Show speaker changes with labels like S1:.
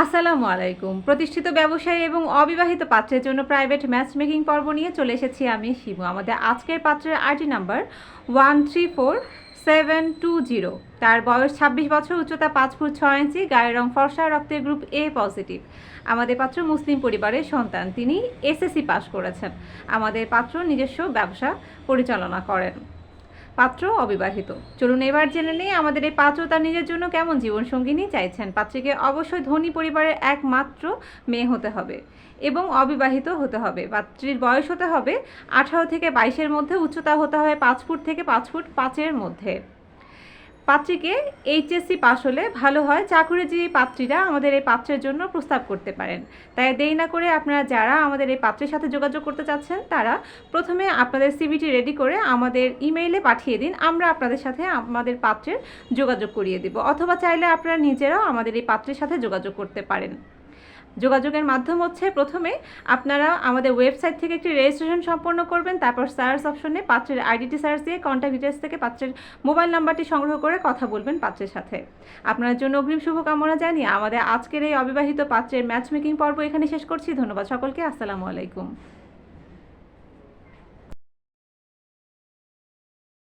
S1: আসসালামু আলাইকুম। প্রতিষ্ঠিত ব্যবসায়ী এবং অবিবাহিত পাত্রের জন্য প্রাইভেট ম্যাচ মেকিং পর্ব নিয়ে চলে এসেছি আমি শিবু। আমাদের আজকের পাত্রের ID number one three four seven two zero তার বয়স ছাব্বিশ বছর, উচ্চতা পাঁচ ফুট ছয় ইঞ্চি, গায়ের রং ফর্সা, রক্তের গ্রুপ এ পজিটিভ আমাদের পাত্র মুসলিম পরিবারের সন্তান। তিনি এসএসসি পাশ করেছেন। আমাদের পাত্র নিজস্ব ব্যবসা পরিচালনা করেন। পাত্র অবিবাহিত। চলুন এবার জেনে নিই আমাদের এই পাত্র তার নিজের জন্য কেমন জীবনসঙ্গিনী চাইছেন। পাত্রীকে অবশ্যই ধনী পরিবারের একমাত্র মেয়ে হতে হবে এবং অবিবাহিত হতে হবে। পাত্রীর বয়স হতে হবে আঠারো থেকে বাইশের মধ্যে, উচ্চতা হতে হবে পাঁচ ফুট থেকে পাঁচ ফুট পাঁচের মধ্যে। পাত্রীকে এইচএসসি পাশ হলে ভালো হয়। চাকুরিজীবী পাত্রীরা আমাদের এই পাত্রের জন্য প্রস্তাব করতে পারেন। তাই দেরি না করে আপনারা যারা আমাদের এই পাত্রের সাথে যোগাযোগ করতে চাচ্ছেন, তারা প্রথমে আপনাদের সিভিটি রেডি করে আমাদের ইমেইলে পাঠিয়ে দিন। আমরা আপনাদের সাথে আমাদের পাত্রের যোগাযোগ করিয়ে দেব। অথবা চাইলে আপনারা নিজেরাও আমাদের এই পাত্রের সাথে যোগাযোগ করতে পারেন। যোগাযোগের মাধ্যম হচ্ছে প্রথমে আপনারা আমাদের ওয়েবসাইট থেকে একটি রেজিস্ট্রেশন সম্পন্ন করবেন, তারপর সার্চ অপশনে পাত্রের আইডিটি সার্চ দিয়ে কন্ট্যাক্ট ডিটেলস থেকে পাত্রের মোবাইল নাম্বারটি সংগ্রহ করে কথা বলবেন পাত্রের সাথে। আপনার জন্য অগ্রিম শুভকামনা জানিয়ে আমাদের আজকের এই অবিবাহিত পাত্রের ম্যাচ মেকিং পর্ব এখানে শেষ করছি। ধন্যবাদ সকলকে। আসসালামু আলাইকুম।